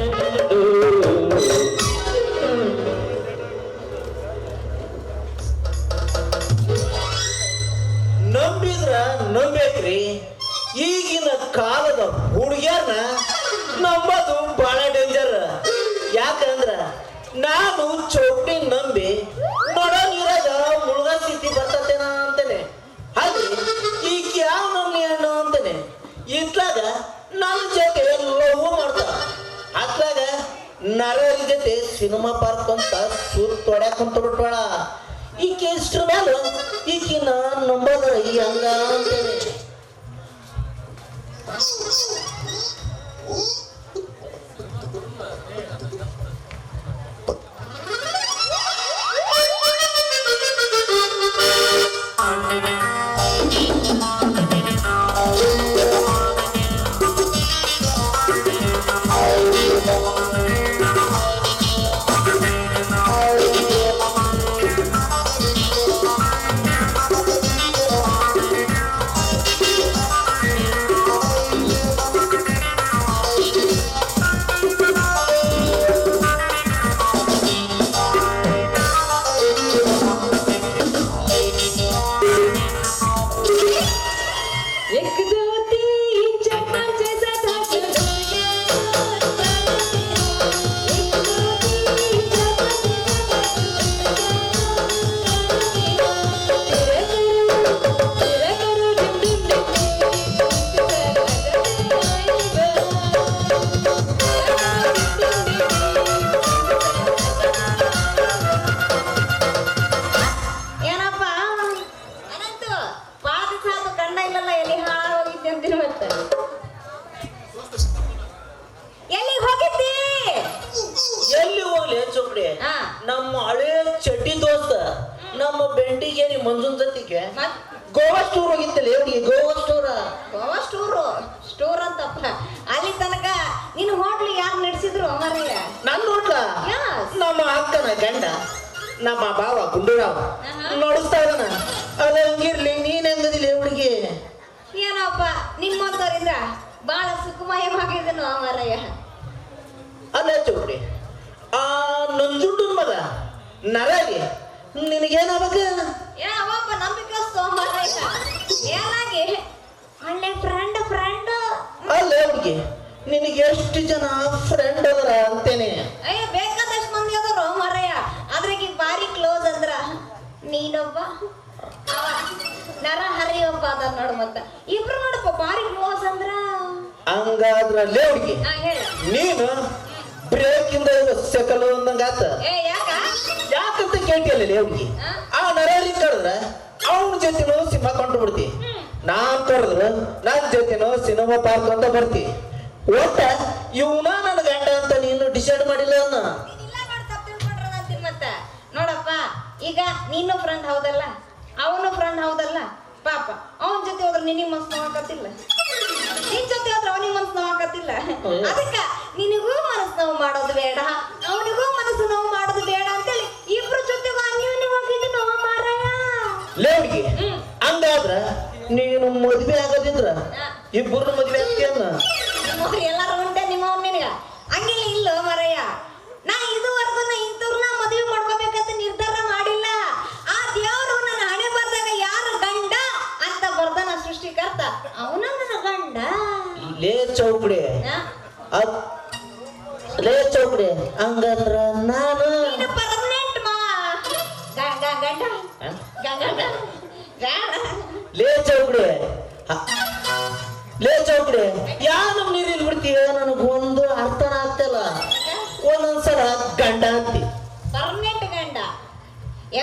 ನಂಬಿದ್ರ ಸುತ್ತ ಅಂತ ಕುಂತ ಬಿಟ್ವಾಳ ಈಕೆ ಇಷ್ಟ್ರ ಮೇಲೆ ಈಕಿನ ನಂಬೋದ್ರ ಈ ಹಂಗ ಅಂತೇನೆ ಗುಂಡೂರಾವ್ ಆಹಾ. ನೋಡಿಸ್ತಾ ಇದ್ದಾನ. ಅದ ಹಂಗಿರ್ಲಿ ನೀನ್ ಹೆಂಗದಿಲ್ಲ ಹುಡುಗಿ? ಏನಪ್ಪ ನಿಮ್ಮಂತವರಿಂದ ಬಹಳ ಸುಖಮಯವಾಗಿದ್ದನು ಅಮರಯ್ಯ ಅಲ್ಲ ಚೌಕ್ರಿ ಆ ನಂಜುಂಡನ್ ಮಗ ನರಗೆ ನಿನಗೇನಾಗಬೇಕು? ಏ ಅವಪ್ಪ ನಂಬಿಕಸ್ತು ಏನಾಗಿ? ಒಳ್ಳೆ ಫ್ರೆಂಡ್ ಫ್ರೆಂಡ್ ಅಲ್ಲ ಹುಡುಗಿ ನಿನಗೆ ಎಷ್ಟು ಜನ ಫ್ರೆಂಡ್ ಅದರ ಅಂತೇನೆ. ಅಯ್ಯ ಬೇಕಾದಷ್ಟು ಮಂದಿ ಅದಾರು ಅದ್ರಿಗೆ ಬಾರಿ ಕ್ಲೋಸ್ ಅಂದ್ರ ನೀನೊಬ್ಬ ನರ ಹರಿಯೊಬ್ಬ ಅದ ನೋಡು ಮತ್ತ. ಇಬ್ರು ನೋಡಪ್ಪ ಬಾರಿ ಕ್ಲೋಸ್ ಅಂದ್ರ? ಹಂಗಾದ್ರಲ್ಲೇ ಹುಡುಗಿ ಹಾ ಹೇಳ. ನೀನು ಬ್ರೇಕ್ ಇಂದ ಸೆಕಲ್ ಅಂದಂಗಾತ ಏ ಯಾಕ? ಯಾಕಂತ ಕೇಳ್ತಿಯಲ್ಲ ಹುಡುಗಿ? ಹಾ? ಆ ನರಹರಿ ಕರೆದ್ರ ಅವನ ಜೊತೆನೂ ಸಿನಿಮಾ ಕೊಂಡು ಬಿಡ್ತಿ ನಾನ್ ಕರೆದ್ರ ನನ್ನ ಜೊತೆನೂ ಸಿನಿಮಾ ಪಾರ್ಕ್ ಅಂತ ಬರ್ತಿ. ಒಟ್ಟ ಇವನ ನನ್ನ ಗಂಡ ಅಂತ ನೀನು ಡಿಸೈಡ್ ಮಾಡಿಲ್ಲ ಅನ್ನ? ಈಗ ನೀನು ಫ್ರೆಂಡ್ ಹೌದಲ್ಲ ಅವನು ಫ್ರೆಂಡ್ ಹೌದಲ್ಲ ಪಾಪ ಅವನ ಜೊತೆ ಹೋದ್ರೆ ನಿನಗೆ ಮನ್ಸು ನೋವಾಕತ್ತಿಲ್ಲ ನಿನ್ ಜೊತೆ ಹೋದ್ರೆ ಅವನಿಗೆ ಮನ್ಸು ನೋವಾಕತ್ತಿಲ್ಲ. ಅದಕ್ಕ ನಿನಗೂ ಮನಸ್ಸು ನೋವು ಮಾಡೋದು ಬೇಡ ಅವನಿಗೂ ಮನಸ್ಸು ನೋವು ಮಾಡೋದು ಬೇಡ ಅಂತೇಳಿ ಇಬ್ರು ಜೊತೆ ಹೋಗಿದ್ದು ನೋವು ಮಾರಾಯ. ಹಂಗಾದ್ರ ನೀನು ಮದ್ವೆ ಆಗೋದಿದ್ರ. ಇಬ್ಬರು ಮದ್ವೆ ಆಗ್ತೀಯನ್ನ ಲೇ ಚೌಕಡಿ. ಲೇ ಚೌಕಡಿ ಯಾವ ನೀರಿಲ್ ಬಿಡ್ತೀಯ ನನಗೆ ಒಂದು ಅರ್ಥನ ಆಗ್ತಿಲ್ಲ. ಒಂದೊಂದ್ಸಲ ಗಂಡ ಅಂತಿ. ಗಂಡ.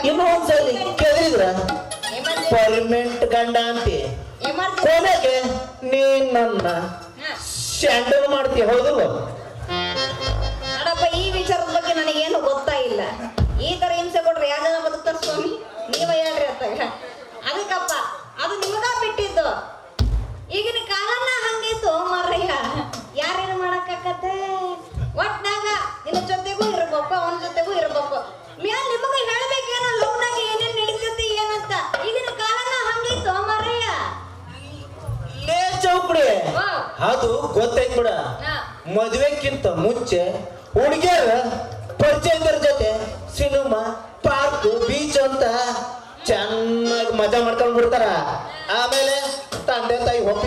ಇನ್ನೊಂದ್ಸಲಿ ಕೇಳಿದ್ರ? ಪರ್ಮೆಂಟ್ ಪರ್ಮನೆಂಟ್ ಗಂಡ ಅಂತಿ. ಕೊನೆಗೆ ನೀನ್ ನನ್ನ. ಸ್ಯಾಂಡಲ್ ಮಾಡ್ತೀಯ ಹೌದಲ್ಲ? ಈ ವಿಚಾರದ ಬಗ್ಗೆ ನನಗೇನು ಗೊತ್ತಾ ಇಲ್ಲ ಈ ತರ ಹಿಂಸೆ ಕೊಟ್ರೆ ಯಾವ ಜನ ಬದುಕ್ತಾರ ಸ್ವಾಮಿ? ನೀವ ಹೇಳ್ರಿ ಅತ್ತಾಗ ಅದಕ್ಕಪ್ಪ ಅದು ನಿಮಗ ಬಿಟ್ಟಿದ್ದು ಈಗಿನ ಕಾಲನ ಹಂಗಿತ್ತು ಮಾರಯ್ಯ ಯಾರೇನು ಮಾಡಕ್ಕಾಗತ್ತೆ? ಒಟ್ನಾಗ ನಿನ್ನ ಜೊತೆಗೂ ಇರ್ಬೇಕು ಅವನ ಜೊತೆಗೂ ಇರ್ಬೇಕು. ಮ್ಯಾಲ್ ನಿಮಗೆ ಹೇಳಬೇಕೇನ ಲವ್ನಾಗ ಏನೇನ್ ನಡೀತೈತಿ ಏನಂತ. ಈಗಿನ ಕಾಲನ ಹಂಗಿತ್ತು ಮಾರಯ್ಯ ಲೇ ಚೌಕಡಿ. ಅದು ಗೊತ್ತೈತ್ ಬಿಡ. ಮದ್ವೆಕ್ಕಿಂತ ಮದುವೆಕ್ಕಿಂತ ಮುಂಚೆ ಹುಡುಗಿಯರ ಪರಿಚಯದರ ಜೊತೆ ಸಿನಿಮಾ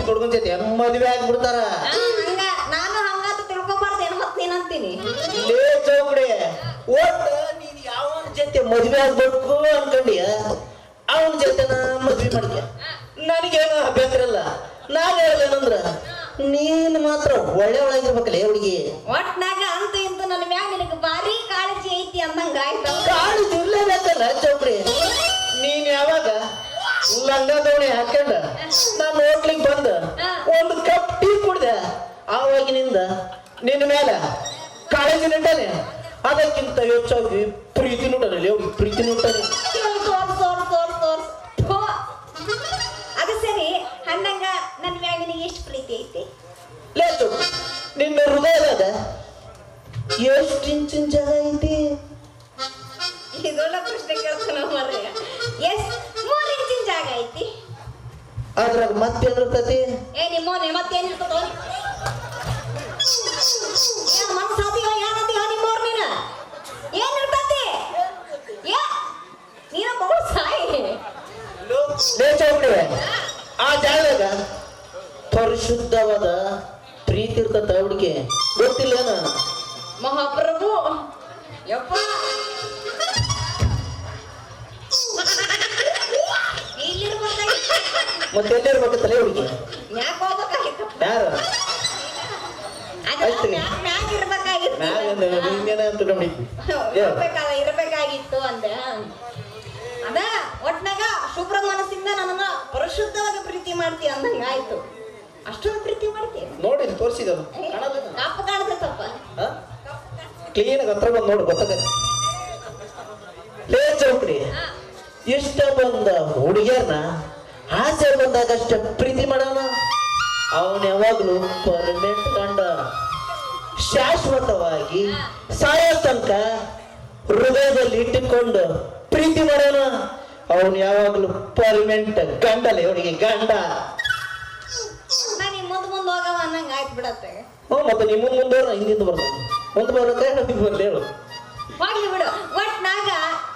ಹುಡುಗನ ಜೊತೆ ಮದುವೆ ಆಗ್ಬಿಡ್ತಾರ. ಹಂಗ ನಾನು ಹಂಗಂತ ತಿಳ್ಕೊಬಾರ್ದು ಏನು ಮತ್ತೆ ನೀನಂತೀನಿ ಲೇ ಚೌಕಡಿ ಒಟ್ಟ ನೀನ್ ಯಾವನ ಜೊತೆ ಮದುವೆ ಆಗ್ಬೇಕು ಅನ್ಕೊಂಡಿಯ ಅವನ ಜೊತೆ ನಾ ಮದ್ವೆ ಮಾಡ್ತೀಯ ನನಗೇನು ಅಭ್ಯಂತರ ಇಲ್ಲ ನಾನು ಹೇಳೇನಂದ್ರ ನೀನ್ ಮಾತ್ರ ಒಳ್ಳೆ ಒಳಗಿರ್ಬೇಕಲ್ಲ ಹುಡುಗಿ. ಒಟ್ನಾಗ ಅಂತ ಇಂತ ನನ್ನ ಮ್ಯಾಗ ನಿನಗೆ ಭಾರಿ ಕಾಳಜಿ ಐತಿ ಅಂದಂಗ ಆಯ್ತು. ಕಾಳು ಇರ್ಲೇಬೇಕಲ್ಲ ಲಂಗ ದೋಣಿ ಹಾಕೊಂಡ ನಾನು ಹೋಟ್ಲಿಗೆ ಬಂದ ಒಂದು ಕಪ್ ಟೀ ಕುಡ್ದೆ. ಆವಾಗಿನಿಂದ ನಿನ್ನ ಮೇಲೆ ಕಾಳಜಿ ನಿಂಟಾನೆ ಅದಕ್ಕಿಂತ ಹೆಚ್ಚಾಗಿ ಪ್ರೀತಿ ನೋಡಲಿ ಪ್ರೀತಿ ಥು. ಅದು ಸರಿ ಹಣ್ಣಂಗ ನನ್ನ ಮ್ಯಾಗಿನ ಎಷ್ಟು ಪ್ರೀತಿ ಐತಿ? ಲೇತು ನಿನ್ನ ಹೃದಯದ ಎಷ್ಟು ಇಂಚಿನ ಜಾಗ ಐತಿ? ಇದೊಳ್ಳೆ ಪ್ರಶ್ನೆ ಕೇಳ್ತಾನ ಮರ್ರೆ. ಎಸ್ ಅದ್ರಾಗ ಮತ್ತೇನಿರ್ತತಿ ಏ ನಿಮ್ಮೋನೆ ಏನಂದಿಯೋ ನಿಮ್ಮೋರ್ ನೀನ? ಇರ್ತತಿ ಏ ನೀನ ಮಗಳು ಸಾಯಿ. ಲೇ ಆ ಜಾಗದಾಗ ಪರಿಶುದ್ಧವಾದ ಪ್ರೀತಿ ಇರ್ತತ ಹುಡುಗಿ. ಗೊತ್ತಿಲ್ಲೇನ? ಮಹಾಪ್ರಭು ಯಪ್ಪ ಮತ್ತೆ ಎಲ್ಲರೂ ಹುಡುಗಿ ಮ್ಯಾಕ್ ಹೋಗ್ಬೇಕಾಗಿತ್ತು. ಯಾರು? ಅದು ಆಯ್ತು. ಮ್ಯಾಕ್ ಮ್ಯಾಕ್ ಇರ್ಬೇಕಾಗಿತ್ತು. ಮ್ಯಾಗ ಇನ್ನೇನ ಅಂತ ನೋಡಿ ಇರ್ಬೇಕಾದ ಇರ್ಬೇಕಾಗಿತ್ತು ಅಂದೆ. ಅದ ಒಟ್ನಾಗ ಶುಭ್ರ ಮನಸ್ಸಿಂದ ನನ್ನನ್ನ ಪರಿಶುದ್ಧವಾಗಿ ಪ್ರೀತಿ ಮಾಡ್ತಿ ಅಂದಂಗ ಆಯ್ತು. ಅಷ್ಟೊಂದು ಪ್ರೀತಿ ಮಾಡ್ತಿ? ನೋಡಿ ತೋರಿಸಿದನು ಕಾಪ ಕಾಣ್ತೈತಪ್ಪ ಕ್ಲೀನ್ ಹತ್ರ ಬಂದು ನೋಡು ಗೊತ್ತಾಗ ಲೇ ಚೌಕ್ರಿ ಇಷ್ಟ ಬಂದ ಹುಡುಗಿಯರ್ನ ಆಸೆ ಬಂದಾಗ ಅಷ್ಟ ಪ್ರೀತಿ ಮಾಡೋಣ. ಅವನ್ ಯಾವಾಗ್ಲೂ ಪರ್ಮನೆಂಟ್ ಗಂಡ. ಶಾಶ್ವತವಾಗಿ ಸಾಯೋ ತನಕ ಹೃದಯದಲ್ಲಿ ಇಟ್ಟುಕೊಂಡು ಪ್ರೀತಿ ಮಾಡೋಣ. ಅವನು ಯಾವಾಗ್ಲೂ ಪರ್ಮನೆಂಟ್ ಗಂಡಲೇ ಅವನಿಗೆ ಗಂಡ. ಮುಂದ್ ಮುಂದ್ ಹ್ಞೂ ಮತ್ತೆ ನಿಮ್ಮ ಮುಂದೋರ ಹಿಂದಿಂದ ಬರ್ತಾನೆ ಮುಂದೆ ಬರುತ್ತೆ ಹಿಂದೆ ಬರ್ಲಿ ಹೇಳು. ಹೋಗ್ಲಿ ಬಿಡು. ಒಟ್ನಾಗ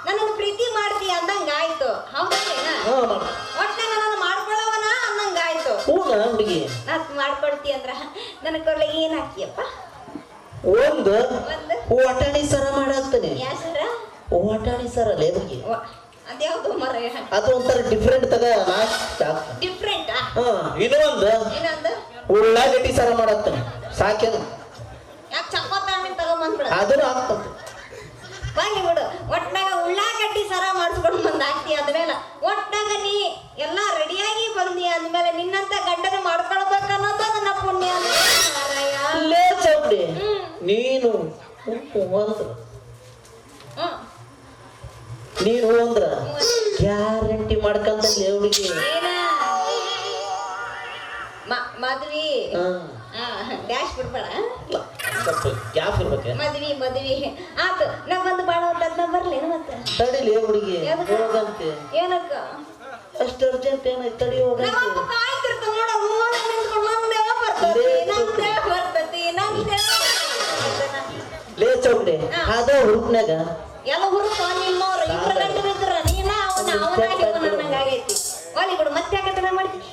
ನನ್ನನ್ನು ಪ್ರೀತಿ ಮಾಡ್ತಿ ಅಂದಂಗ ಆಯ್ತು. ಹೌದೇನ ಹಾ ಮಾಡು ಒಟ್ನಾಗ ನನ್ನನ್ನು ಮಾಡ್ಕೊಳ್ಳವನ ಅನ್ನಂಗ ಹೂನ ಹುಡುಗಿ? ನಾಕ್ ಮಾಡ್ಕೊಳ್ತಿ ಅಂದ್ರ ನನ್ನ ಕೊಡ್ಲ ಏನ್ ಹಾಕಿಯಪ್ಪ? ಒಂದು ಒಂದು? ಓಟಾಣಿ ಸರ ಮಾಡಾಕ್ತಾನೆ. ಸರ? ಓಟಾಣಿ ಸರ ಲೇ ಹುಡುಗಿ ವ- ಅದ್ಯಾವ್ದು ಮರ ಅದು ಒಂಥರ ಡಿಫ್ರೆಂಟ್ ತಗ ಡಿಫ್ರೆಂಟ್ ಹಾ ಇನ್ನೊಂದು ಉಳ್ಳಾಗಡ್ಡಿ ಸರ ಮಾಡಾಕ್ತಾನೆ. ಸಾಕೇನು ಯಾಕೆ ಚಪಾತಿ ತಗೊಂಬಂದ್ಬಿಡ ಅದನ್ನು ಆಗ್ತದೆ ಬನ್ನಿ ಬಿಡು. ಒಟ್ನಾಗ ಉಳ್ಳಾಗಡ್ಡಿ ಸರ ಮಾಡಿಸ್ಕೊಂಡು ಬಂದು ಹಾಕ್ತಿ ಆದ್ಮೇಲೆ ಒಟ್ನಾಗ ನೀ ಎಲ್ಲ ರೆಡಿಯಾಗಿ ಬಂದಿ ಅಂದ್ಮೇಲೆ ನಿನ್ನಂತ ಗಂಡನ ಮಾಡ್ಕೊಳ್ಬೇಕನ್ನೋದು ನನ್ನ ಪುಣ್ಯ ಮಾರಾಯ. ಲೇ ಚೌಡಿ. ನೀನು ಅಂದ್ರ ನೀನು ಅಂದ್ರ ಗ್ಯಾರಂಟಿ ಮಾಡ್ಕಂತ ಹುಡುಗಿ. ಮದ್ವಿ ಡ್ಯಾಶ್ ಬಿಡ್ಬೇಡ. ಸ್ವಲ್ಪ ಗ್ಯಾಪ್ ಇರ್ಬೇಕು? ಮದ್ವಿ ಮದ್ವಿ. ಆತು ನಾ ಬಂದು ಬಾಳ ಹೊತ್ತದ್ನ ಬರ್ಲೇನು ಮತ್ತೆ? ತಡಿಲಿ ಹುಡುಗಿ? ಹೋಗಂತೆ. ಏನಕ್ಕ? ಅಷ್ಟು ಅರ್ಜೆಂಟ್ ಏನೈತೆ ತಡಿ ಹೋಗಂತೆ. ನಮ್ಮಪ್ಪ ನೋಡ ನಿಂತ್ಕೊಂಡು ಬರ್ತತಿ ಬರ್ತತಿ ಬರ್ತತಿ. ಲೇ ಚೌಕಡಿ ಅದ ಹುಡುಕ್ನಾಗ ಎಲ್ಲ ಹುರುಪ ನಿಮ್ಮವ್ರು ಇಬ್ರು ಗಂಡು ಬಿದ್ರ ನೀನ ಅವನ ಅವನ ಇವನ ಅನ್ನಂಗಾಗೈತಿ ಒಲಿ ಬಿಡು ಮತ್ತೆ ಮಾಡ್ತೀನಿ ಸುರಾಜ್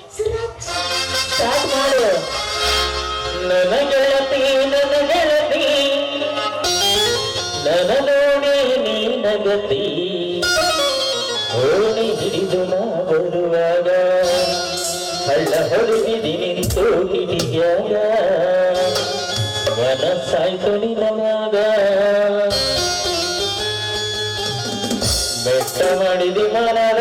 ನೀ ನಗತಿ ಓಣಿ ಹಿಡಿದು ನಾ ಬರುವಾಗ ಹಳ್ಳ ಹೊರಗಿದಿ ನಿಂತು ಹಿಡಿಯಾಗ ಮನಸ್ಸಾಯ್ತು ನಿನಗಾಗ. ಬೆಟ್ಟ ಮಾಡಿದಿ ಮನರಾಗ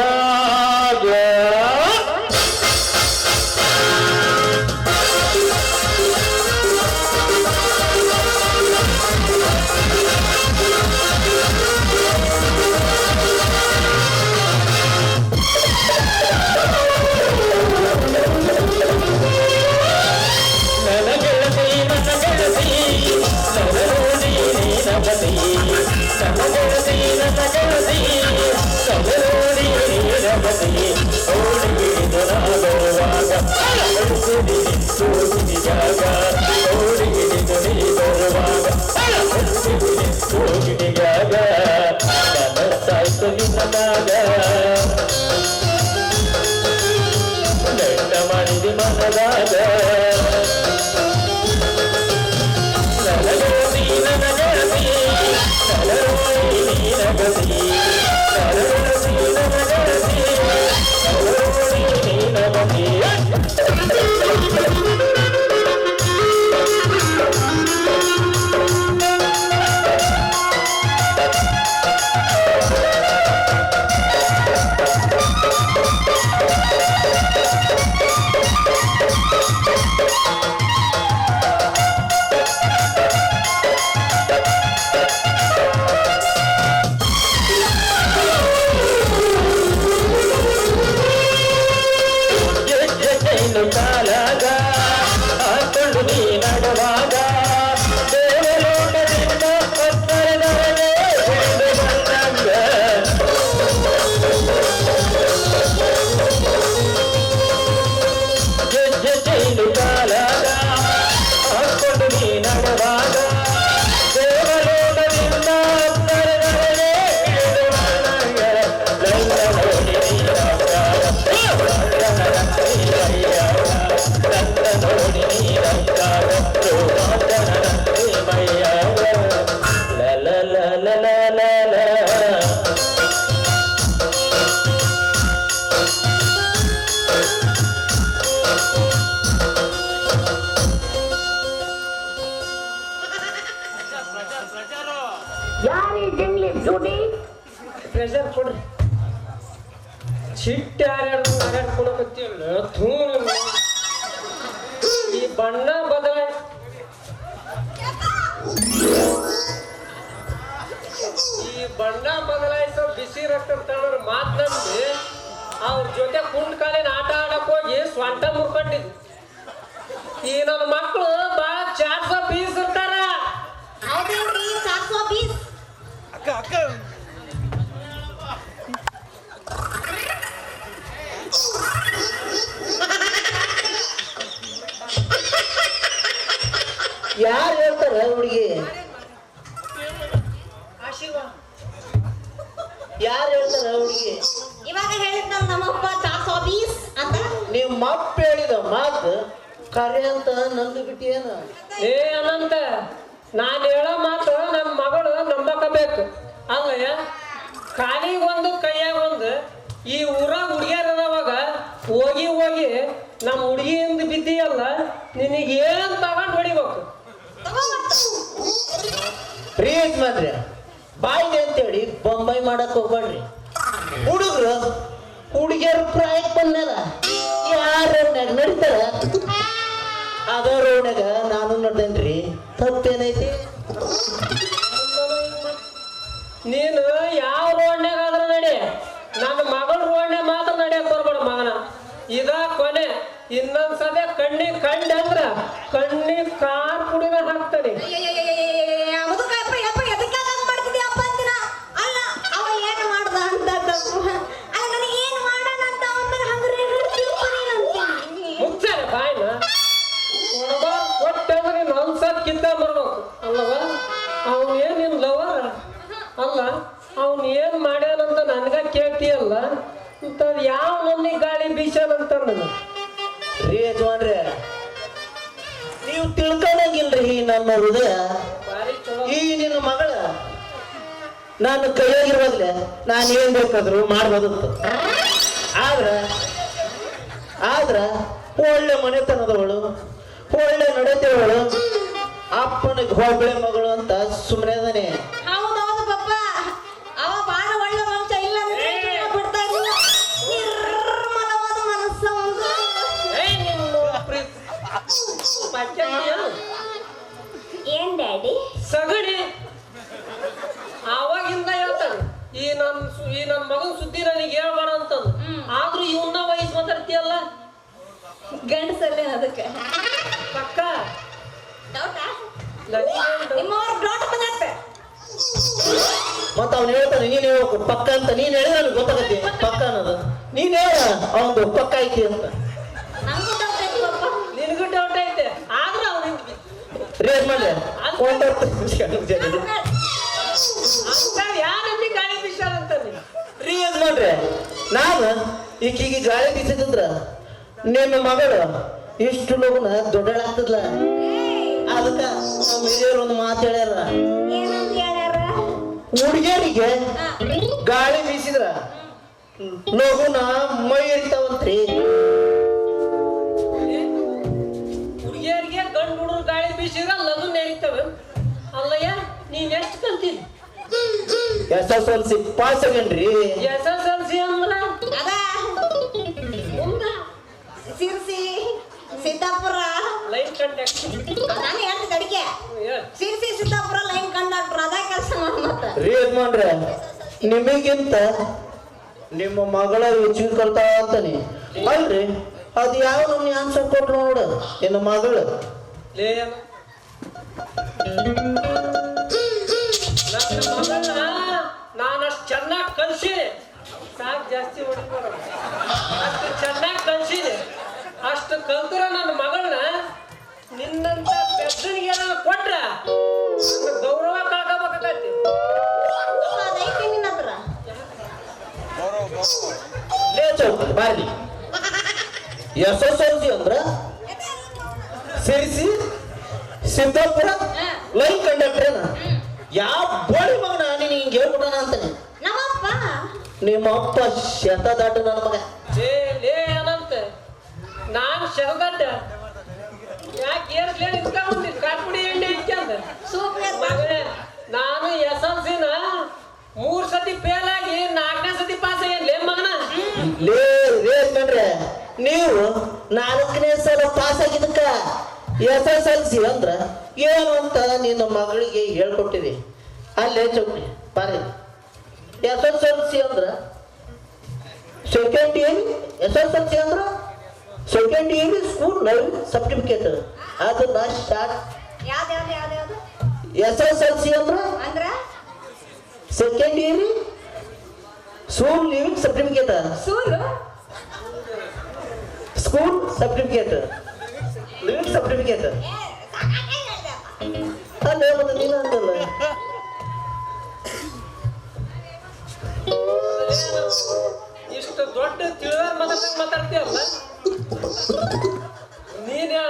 ಬರುವಾಗ ಚಿಟ್ಟ ಯಾರ್ಯಾರು ಕೊಡಕತ್ತೀವಲ್ಲ ನಿಮ್ಮ. ಈ ಬಣ್ಣ ಬದಲ ಈ ಬಣ್ಣ ಬದಲಾಯಿಸೋ ಬಿಸಿ ರಕ್ತ ತಣ್ಣರ ಮಾತಂದು ಅವ್ರ ಜೊತೆ ಕಾಲಿನ ಆಟ ಆಡಕ್ ಹೋಗಿ ಸ್ವಂತ ಮುರ್ಕೊಂಡಿದ್ದು ಈ ನನ್ನ ಮಕ್ಕಳು ಬಾಳ ಚಾರ್ಸೋ ಬೀಸ್ ಇರ್ತಾರ ಅಕ್ಕ ಸಾಕ್ಸೋ ಯಾರು ಹೇಳ್ತಾರ ಹುಡುಗಿ? ಯಾರು ಹೇಳ್ತಾರ ಹುಡುಗಿ? ಇವಾಗ ಹೇಳಿದ್ನಲ್ಲ ನಮ್ಮಪ್ಪ ಸಾಕ್ಸೋ ಬೀಸ್ ಅಂತ? ನಿಮ್ಮ ಅಪ್ಪ ಹೇಳಿದ ಮಾತು ಕರೆ ಅಂತ ನಂದು ಬಿಟ್ಟಿಯೇನ ಏ ಅನಂತ ನಾನು ಹೇಳೋ ಮಾತು ನಮ್ಮ ಮಗಳು ನಂಬಕಬೇಕು. ಅಲ್ಲಯ್ಯ ಕಾಲಿಗೊಂದು ಕೈಯಾಗ ಒಂದು ಈ ಊರ ಹುಡುಗಿಯರದವಾಗ ಹೋಗಿ ಹೋಗಿ ನಮ್ಮ ಹುಡುಗಿಯಿಂದ ಬಿದ್ದಿಯಲ್ಲ ನಿನಗೆ ಏನು ತಗೊಂಡು ಹೊಡಿಬೇಕು? ರೀ ಯಜಮಾನ್ರಿ ಬಾಯಿಗೆ ಅಂತೇಳಿ ಬೊಂಬೈ ಮಾಡಕ್ ಹೋಗ್ಬೇಡ್ರಿ ಹುಡುಗರು ಹುಡುಗಿಯರು ಪ್ರಾಯಕ್ ಬಂದ್ಮೇಲ ಯಾರ ನಡೀತಾರ? ಅದ ರೋಡ್ನಾಗ ನಾನು ನೋಡ್ದೇನ್ರಿ ತಪ್ಪೇನೈತಿ? ನೀನು ಯಾವ ರೋಡ್ನ್ಯಾಗ ಆದ್ರೆ ನಡಿ. ನನ್ನ ಮಗಳ ರೋಡ್ನ್ಯಾಗ ಮಾತ್ರ ನಡಿಯಕ್ ಬರ್ಬೇಡ ಮಗನ. ಇದ ಕೊನೆ. ಇನ್ನೊಂದ್ಸಲ ಕಣ್ಣಿ ಕಂಡ ಅಂದ್ರ ಕಣ್ಣಿ ಕಾರ್ ಕುಡಿದ ಹಾಕ್ತಾನೆ ನಾನು ಕೈಯಾಗಿರುವಾಗಲೇ ನಾನು ಏನ್ ಬೇಕಾದ್ರು ಮಾಡ್ಬೋದು ಆದ್ರ ಆದ್ರ ಒಳ್ಳೆ ಮನೆತನದವಳು, ಒಳ್ಳೆ ನಡತೆಯವಳು, ಅಪ್ಪನಿಗೆ ಹೋಬಳೆ ಮಗಳು ಅಂತ ಸುಮ್ಮನೆ ಗಂಡಸಲ್ಲೇ ಅದಕ್ಕೆ. ಪಕ್ಕ. ಮತ್ತ ಅವ್ನು ಹೇಳ್ತಾನೆ ನೀನ್ ಹೇಳ್ಬೇಕು. ಪಕ್ಕ ಅಂತ ನೀನ್ ಹೇಳಿ ನನಗೆ ಗೊತ್ತಾಗತ್ತೆ. ಪಕ್ಕ ಅನ್ನೋದು. ನೀನ್ ಹೇಳ ಅವನು ಪಕ್ಕ ಐತಿ ಅಂತ. ನಿನಗೂ ಡೌಟ್ ಐತೆ ಆದ್ರೂ ಅವ್ನಿಗೆ ರೀ ಯಜಮಾನ್ರೆ ಒಂದೊತ್ತು ಅಂತ ಯಾರಲ್ಲಿ ಗಾಳಿ ಬಿಸಾರ ಅಂತಾನೆ ರೀ ಯಜಮಾನ್ರೆ ನಾನು ಈಗೀಗ ಗಾಳಿ ಬೀಸಿದ್ರ ನಿಮ್ಮ ಮಗಳು ಇಷ್ಟು ಲಗುನ ದೊಡ್ಡಳಾಗ್ತದ್ಲ? ಅದಕ್ಕ ನಮ್ಮ ಹಿರಿಯರು ಒಂದು ಮಾತು ಹೇಳ್ಯಾರ. ಹುಡುಗಿಯರಿಗೆ ಗಾಳಿ ಬೀಸಿದ್ರ? ಲಗುನ ಮೈ ಇರ್ತಾವಂತ್ರಿ ಹುಡುಗಿಯರಿಗೆ ಗಂಡು ಹುಡುಗರು ಗಾಳಿ ಬೀಸಿದ್ರೆ ಲಗುನ್ ಎರಿತಾವ. ಅಲ್ಲಯ್ಯ ನೀನ್ ಎಷ್ಟು ಕಲ್ತೀನಿ S S L C pass ಆಗೇನ್ರಿ. S S ನಾನು ಹೇಳ್ತ ಕಡಿಕೆ ಸಿರ್ಸಿ ಸಿದ್ದಾಪುರ ಲೈನ್ ಕಂಡಕ್ಟರ್ ಅದ ಕೆಲಸ ಮಾಡಿ ಮತ್ತ. ರೀ ಯಜಮಾನ್ರೆ ನಿಮಗಿಂತ ನಿಮ್ಮ ಮಗಳ ರುಚಿ ಕಲ್ತಾವ ಅಂತಾನೆ. ಅಲ್ರಿ? ಅದು ಯಾವ ನಮ್ಗೆ ಆನ್ಸರ್ ಕೊಟ್ರು ನೋಡು ನಿನ್ನ ಮಗಳು. ನನ್ನ ಮಗಳನ್ನ ನಾನಷ್ಟು ಚೆನ್ನಾಗಿ ಕಲ್ಸಿನಿ ಸಾಕು ಜಾಸ್ತಿ ಹೊಡಿಬೇಡ. ಅಷ್ಟು ಚೆನ್ನಾಗಿ ಕಲ್ಸಿನಿ ಅಷ್ಟು ಕಲ್ತಿರೋ ನನ್ನ ಮಗಳನ್ನ ನಿನ್ನಂತ ಕೊಟ್ರ. ನನ್ನ ಗೌರವ ಕಳ್ಕೋಬೇಕಾಗತ್ತೆ ಎಲ್ ಸಿ ಅಂದ್ರ ಸಿರಿಸಿ ಸಿದ್ದಾಪುರ ಲೈನ್ ಕಂಡಕ್ಟ್ರೇನ. ಯಾವ ಬೋಳಿ ಮಗನ ನೀನು ಹಿಂಗೆ ಹೇಳ್ಬಿಟ್ಟಾನ ಅಂತಾನೆ. ನಮ್ಮಪ್ಪ. ನಿಮ್ಮ ಅಪ್ಪ ಶತ ದಾಟ ನನ್ನ ಮಗ. ಲೇ ಲೇ ಅನಂತ. ನಾನು ಶರಗಡ್ಡ ಯಾಕೆ ಏರ್ಲೇ ನಿಂತ್ಕೊಂಡ್ಬಿಟ್ಟಿನಿ ಕಾಪುಡಿ ಎಣ್ಣೆ ಇಟ್ಕೊಂಡ ಸೂಪ್ ಮಗನೇ ನಾನು ಎಸ್ ಎಲ್ ಸಿ ಸತಿ ಫೇಲ್ ಆಗಿ ನಾಲ್ಕನೇ ಸತಿ ಪಾಸ್ ಆಗ್ಯಾನ್ಲೇ ಮಗನ. ಲೇ ಲೇ ರೇಸ್ಮಂಡ್ರೆ ನೀವು ನಾಲ್ಕನೇ ಸಲ ಪಾಸ್ ಆಗಿದ್ದಕ್ಕ ಎಸ್ ಎಸ್ ಎಲ್ ಸಿ ಅಂದ್ರ ಏನು ಅಂತ ನಿನ್ನ ಮಗಳಿಗೆ ಹೇಳ್ಕೊಟ್ಟಿರಿ ಅಲ್ಲೇ ಚೌಕ್ರಿ ಪಾರಿ ಎಸ್ ಎಸ್ ಎಲ್ ಸಿ ಅಂದ್ರ second year S S L C ಅಂದ್ರ ಸೆಕೆಂಡ್ ಇಯರ್ ಸ್ಕೂಲ್ ಸರ್ಟಿಫಿಕೇಟ್ ಅದನ್ನ ಸ್ಟಾರ್ಟ್ ಯಾವ್ದು ಯಾವ್ದು ಯಾವ್ದು ಯಾವ್ದು? ಎಸ್ ಎಸ್ ಎಲ್ ಸಿ ಅಂದ್ರೆ? ಅಂದ್ರೆ? Second year school leaving certificate ಸೂರು ಸ್ಕೂಲ್ ಸರ್ಟಿಫಿಕೇಟ್ ಲಿವಿಂಗ್ ಸರ್ಟಿಫಿಕೇಟ್ ಅಲ್ಲ ಮತ್ತೆ ನೀನು ಅಂತಲ್ಲ. ಇಷ್ಟು ದೊಡ್ಡ ತಿಳಿದ ಮಾತಾಡ್ದಂಗ ಮಾತಾಡ್ತೀಯಲ್ಲ? ನೀನ್ ಹೇಳ.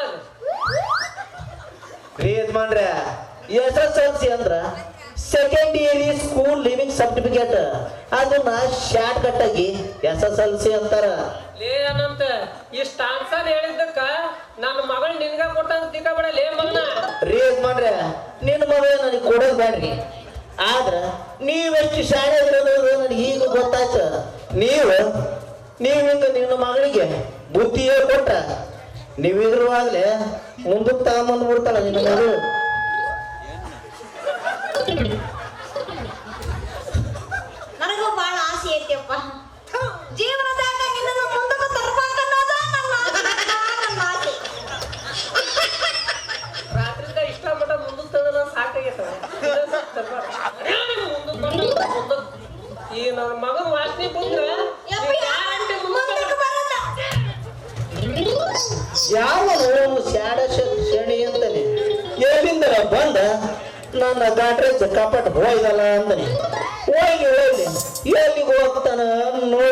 ರೀ ಯಜಮಾನ್ರೆ ಎಸ್ ಎಸ್ ಎಲ್ ಸಿ ಅಂದ್ರ second year school leaving certificate ಅದನ್ನ ಶಾರ್ಟ್ ಕಟ್ ಆಗಿ ಎಸ್ ಎಸ್ ಎಲ್ ಸಿ ಅಂತಾರ. ಲೇ ಅನಂತ ಇಷ್ಟ ಆನ್ಸರ್ ಹೇಳಿದ್ದಕ್ಕ ನನ್ನ ಮಗಳು ನಿನ್ಗ ಕೊಡ್ತಾನ ತಿಕ್ಕಬೇಡ ಲೇ ಮಗನ. ರೀ ಯಜಮಾನ್ರೆ ನಿನ್ನ ಮಗ ನನಗೆ ಕೊಡೋದು ಬೇಡ್ರಿ. ಆದ್ರ ನೀವೆಷ್ಟು ಶಾಣೆ ಇರೋದು ನನಗೆ ಈಗ ಗೊತ್ತಾಯ್ತು. ನೀವು ನೀವು ಹಿಂಗ ನಿನ್ನ ಮಗಳಿಗೆ ಬುದ್ಧಿ ಹೇಳ್ಕೊಟ್ರ ನೀವಿರುವಾಗಲೇ ಮುಂದಕ್ಕೆ ತಗೊಂಬಂದು ಬಿಡ್ತಾಳ ನಿನ್ನ ಮಗಳು. ನನಗೂ ಬಹಳ ಆಸೆ ಐತಿಯಪ್ಪ ಕಪಟ್ ಹೋಯ್ದಲ್ಲ ಅಂದನೆ. ಹೋಗಿ ಹೋಗ್ಲಿ ಎಲ್ಲಿಗೆ ಹೋಗ್ತಾನ ನೋಡ್ತೇನೆ